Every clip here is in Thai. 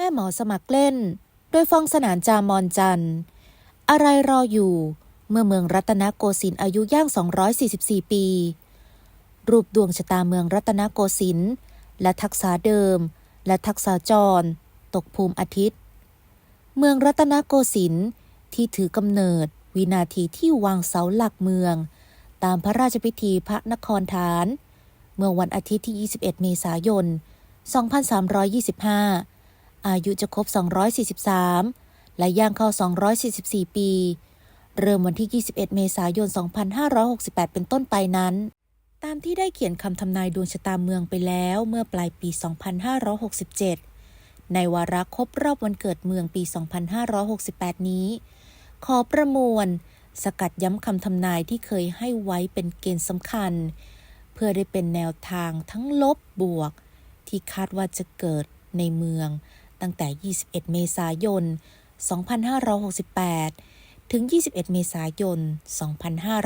แม่หมอสมัครเล่น โดยฟองสนานจามอนจัน อะไรรออยู่ เมื่อเมืองรัตนโกสินทร์อายุย่าง 244 ปี รูปดวงชะตาเมืองรัตนโกสินทร์และทักษะเดิม และทักษะจร ตกภูมิอาทิตย์ เมืองรัตนโกสินทร์ที่ถือกำเนิด วินาทีที่วางเสาหลักเมือง ตามพระราชพิธีพระนครฐาน เมื่อวันอาทิตย์ที่ 21 เมษายน 2325 อายุจะครบ 243 และย่างเข้า 244 ปี เริ่มวันที่ 21 เมษายน 2568 เป็นต้นไปนั้น ตามที่ได้เขียนคำทำนายดวงชะตาเมืองไปแล้วเมื่อปลายปี 2567 ในวาระครบรอบวันเกิดเมืองปี 2568 นี้ ขอประมวล สกัดย้ำคำทำนายที่เคยให้ไว้เป็นเกณฑ์สำคัญ เพื่อได้เป็นแนวทางทั้งลบบวกที่คาดว่าจะเกิดในเมือง ตั้งแต่ 21 เมษายน 2568 ถึง 21 เมษายน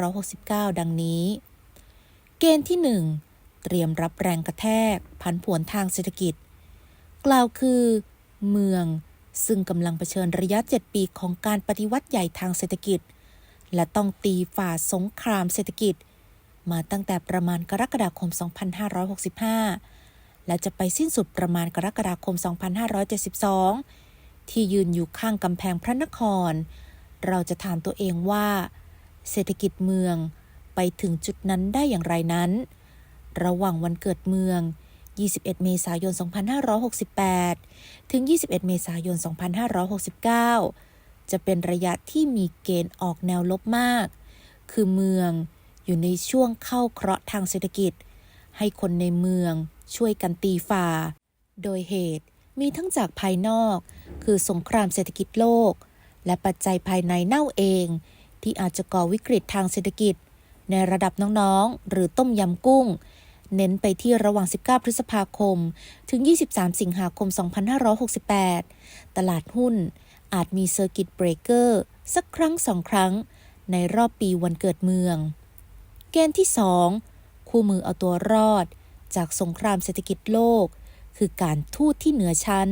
2569 ดังนี้ เกณฑ์ที่ 1 เตรียมรับแรงกระแทก ผันผวนทางเศรษฐกิจ กล่าวคือ เมืองซึ่งกำลังเผชิญระยะ 7 ปีของการปฏิวัติใหญ่ทางเศรษฐกิจ และต้องตีฝ่าสงครามเศรษฐกิจ มาตั้งแต่ประมาณกรกฎาคม 2565 และจะไปสิ้นสุดประมาณกรกฎาคม 2572 ที่ยืนอยู่ข้างกำแพงพระนคร เราจะถามตัวเองว่า เศรษฐกิจเมืองไปถึงจุดนั้นได้อย่างไรนั้น ระหว่างวันเกิดเมือง 21 เมษายน 2568 ถึง 21 เมษายน 2569 จะเป็นระยะที่มีเกณฑ์ออกแนวลบมาก คือเมืองอยู่ในช่วงเข้าเคราะห์ทางเศรษฐกิจ ให้คนในเมือง ช่วยกันตีฝ่า โดยเหตุมีทั้งจากภายนอก คือสงครามเศรษฐกิจโลก และปัจจัยภายในเน่าเอง ที่อาจจะก่อวิกฤตทางเศรษฐกิจ ในระดับน้องๆ หรือต้มยำกุ้ง เน้นไปที่ระหว่าง 19 พฤษภาคม ถึง 23 สิงหาคม 2568 ตลาดหุ้นอาจมีเซอร์กิตเบรกเกอร์สักครั้งสองครั้ง ในรอบปีวันเกิดเมือง เกณฑ์ที่ 2 คู่มือเอาตัวรอด จากสงครามเศรษฐกิจโลก คือการทูตที่เหนือชั้น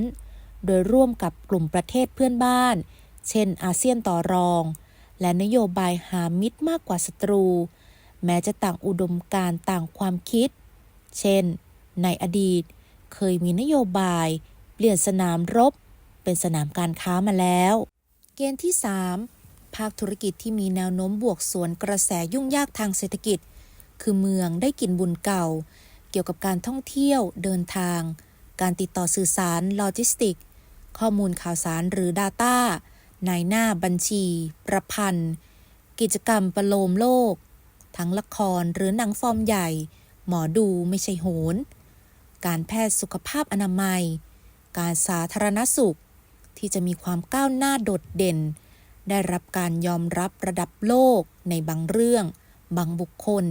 โดยร่วมกับกลุ่มประเทศเพื่อนบ้าน เช่น อาเซียนต่อรอง และนโยบายหามิตรมากกว่าศัตรู แม้จะต่างอุดมการต่างความคิด เช่น ในอดีต เคยมีนโยบาย เปลี่ยนสนามรบ เป็นสนามการค้ามาแล้ว เกณฑ์ที่ 3 ภาคธุรกิจที่มีแนวโน้มบวกสวนกระแสยุ่งยากทางเศรษฐกิจคือเมืองได้กินบุญเก่า เกี่ยวกับการท่องเที่ยวเดินทาง การติดต่อสื่อสารโลจิสติก ข้อมูลข่าวสารหรือ Data นายหน้าบัญชี ประพันธ์ กิจกรรมประโลมโลก ทั้งละครหรือหนังฟอร์มใหญ่ หมอดูไม่ใช่โหน การแพทย์สุขภาพอนามัย การสาธารณสุข ที่จะมีความก้าวหน้าโดดเด่น ได้รับการยอมรับระดับโลกในบางเรื่อง บางบุคคล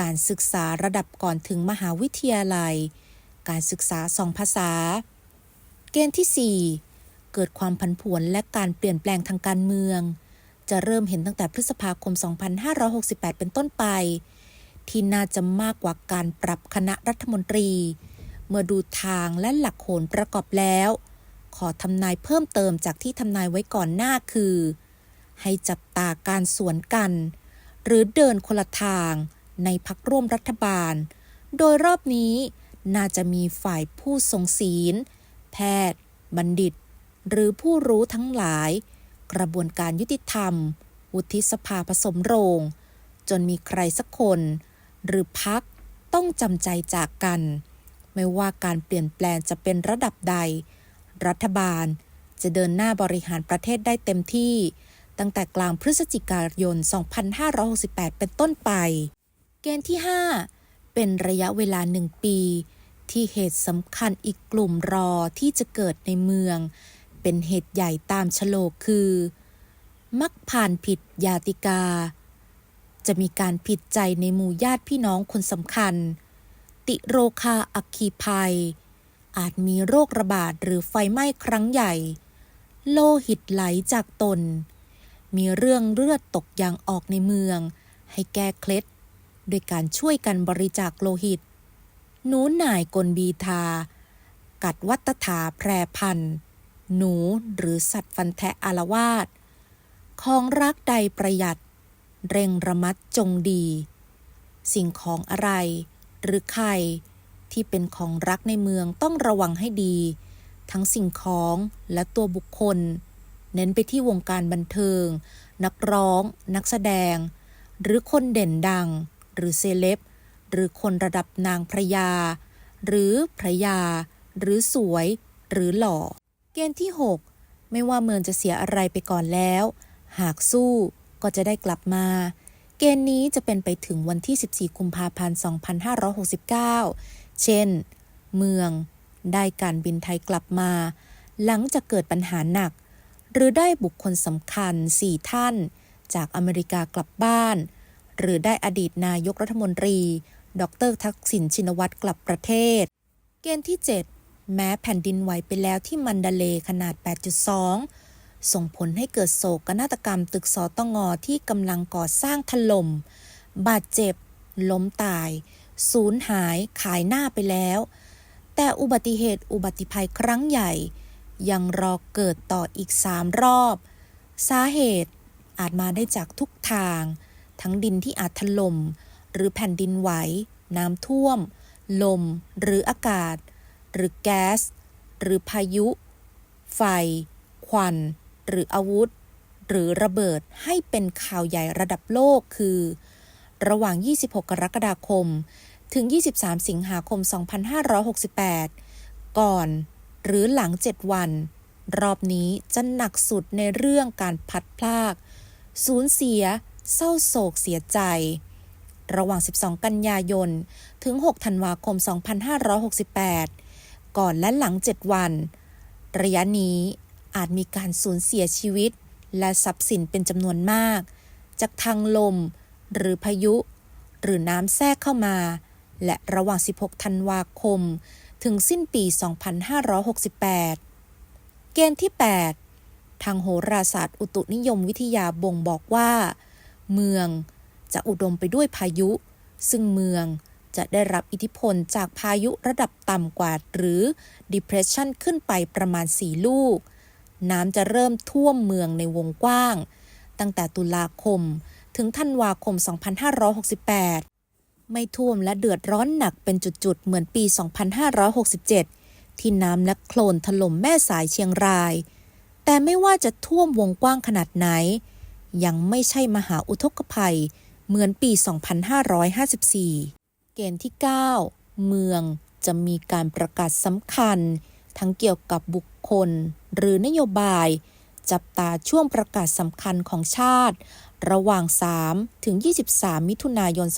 การศึกษาระดับก่อนถึงมหาวิทยาลัย การศึกษาสองภาษา เกณฑ์ที่ 4 เกิดความผันผวนและการเปลี่ยนแปลงทางการเมือง จะเริ่มเห็นตั้งแต่พฤษภาคม 2568 เป็นต้นไป ที่น่าจะมากกว่าการปรับคณะรัฐมนตรี เมื่อดูทางและหลักโหนประกอบแล้ว ขอทำนายเพิ่มเติมจากที่ทำนายไว้ก่อนหน้าคือ ให้จับตาการสวนกัน หรือเดินคนละทาง ในพักร่วมรัฐบาล โดยรอบนี้น่าจะมีฝ่ายผู้ทรงศีล แพทย์ บัณฑิต หรือผู้รู้ทั้งหลาย กระบวนการยุติธรรม วุฒิสภาผสมโรง จนมีใครสักคน หรือพักต้องจำใจจากกัน ไม่ว่าการเปลี่ยนแปลงจะเป็นระดับใด รัฐบาลจะเดินหน้าบริหารประเทศได้เต็มที่ ตั้งแต่กลางพฤศจิกายน 2568 เป็นต้นไป เกณฑ์ที่ 5 เป็นระยะเวลาหนึ่งปี ที่เหตุสำคัญอีกกลุ่มรอที่จะเกิดในเมือง เป็นเหตุใหญ่ตามฉโลกคือ มักผ่านผิดยาติกา จะมีการผิดใจในหมู่ญาติพี่น้องคนสำคัญ ติโรคาอัคคีภัย อาจมีโรคระบาดหรือไฟไหม้ครั้งใหญ่ โลหิตไหลจากตน มีเรื่องเลือดตกยางออกในเมือง ให้แก้เคล็ด โดยการช่วยกันบริจาคโลหิต หนูหน่ายกลบีทา กัดวัตถาแพรพันธ์หนูหรือสัตว์ฟันแทะอารวาสของรักใดประหยัด เร่งระมัดจงดี สิ่งของอะไร หรือใคร ที่เป็นของรักในเมืองต้องระวังให้ดี ทั้งสิ่งของและตัวบุคคล เน้นไปที่วงการบันเทิง นักร้อง นักแสดง หรือคนเด่นดัง หรือเซเลบหรือคนระดับนางพระยา หรือพระยา หรือสวย หรือหล่อ เกณฑ์ที่ 6 ไม่ว่าเมืองจะเสียอะไรไปก่อนแล้ว หากสู้ก็จะได้กลับมา เกณฑ์นี้จะเป็นไปถึงวันที่ 14 กุมภาพันธ์ 2569 เช่น เมือง ได้การบินไทยกลับมา หลังจากเกิดปัญหาหนัก หรือได้บุคคลสำคัญ 4 ท่าน จากอเมริกากลับบ้าน หรือได้อดีตนายกรัฐมนตรี ดรทักษิณชินวัตรกลับประเทศ เกณฑ์ที่ 7 แม้แผ่นดินไหวไปแล้วที่มันดาเลขนาด 8.2 ส่งผลให้เกิดโศกนาฏกรรมตึกสอตงอที่กำลังก่อสร้างถล่ม บาดเจ็บ ล้มตาย สูญหายขายหน้าไปแล้ว แต่อุบัติเหตุอุบัติภัยครั้งใหญ่ ยังรอเกิดต่ออีกสามรอบ สาเหตุอาจมาได้จากทุกทาง ทั้งดินที่อาจถล่มหรือแผ่นดินไหว น้ำท่วม ลม หรืออากาศ หรือแก๊ส หรือพายุ ไฟ ควัน หรืออาวุธ หรือระเบิดให้เป็นข่าวใหญ่ระดับโลกคือ ระหว่าง 26 กรกฎาคม ถึง 23 สิงหาคม 2568 ก่อนหรือหลัง 7 วัน รอบนี้จะหนักสุดในเรื่องการพัดพลาก สูญเสีย เศร้าโศกเสียใจ ระหว่าง 12 กันยายน ถึง 6 ธันวาคม 2568 ก่อนและหลัง 7 วัน ระยะนี้อาจมีการสูญเสียชีวิต และทรัพย์สินเป็นจำนวนมาก จากทางลม หรือพายุ หรือน้ำแทรกเข้ามา และระหว่าง 16 ธันวาคม ถึงสิ้นปี 2568 เกณฑ์ที่ 8 ทางโหราศาสตร์อุตุนิยมวิทยาบ่งบอกว่า เมืองจะอุดมไปด้วยพายุ ซึ่งเมืองจะได้รับอิทธิพลจากพายุระดับต่ำกว่าหรือ depression ขึ้นไปประมาณ 4 ลูก น้ำจะเริ่มท่วมเมืองในวงกว้าง ตั้งแต่ตุลาคมถึงธันวาคม 2568 ไม่ท่วมและเดือดร้อนหนักเป็นจุดๆ เหมือนปี 2567 ที่น้ำและโคลนถล่มแม่สายเชียงราย แต่ไม่ว่าจะท่วมวงกว้างขนาดไหน ยังไม่ใช่มหาอุทกภัย เหมือนปี 2554 เกณฑ์ที่ 9 เมืองจะมีการประกาศสำคัญ ทั้งเกี่ยวกับบุคคล หรือนโยบาย จับตาช่วงประกาศสำคัญของชาติ ระหว่าง 3 ถึง 23 มิถุนายน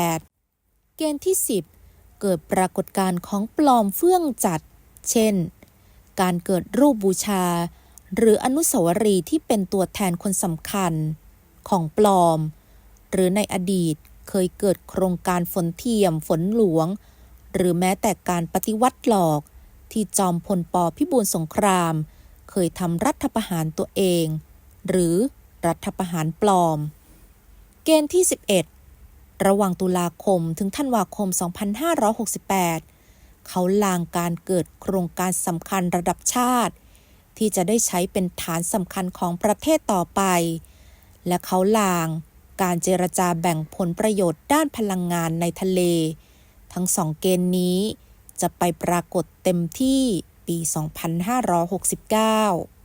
2568 เกณฑ์ที่ 10 เกิดปรากฏการณ์ของปลอมเฟื่องจัด เช่น การเกิดรูปบูชา หรืออนุสาวรีย์ที่เป็นตัวแทนคนสำคัญ ของปลอม หรือในอดีตเคยเกิดโครงการฝนเทียม ฝนหลวง หรือแม้แต่การปฏิวัติหลอก ที่จอมพลปพิบูลสงคราม เคยทำรัฐประหารตัวเอง หรือรัฐประหารปลอม เกณฑ์ที่ 11 ระหว่างตุลาคมถึงธันวาคม 2568 เขาลางการเกิดโครงการสำคัญระดับชาติ ที่จะได้ใช้เป็นฐานสำคัญของประเทศต่อไป และเขาลาง การเจรจาแบ่งผลประโยชน์ด้านพลังงานในทะเล ทั้งสองเกณฑ์นี้จะไปปรากฏเต็มที่ปี 2569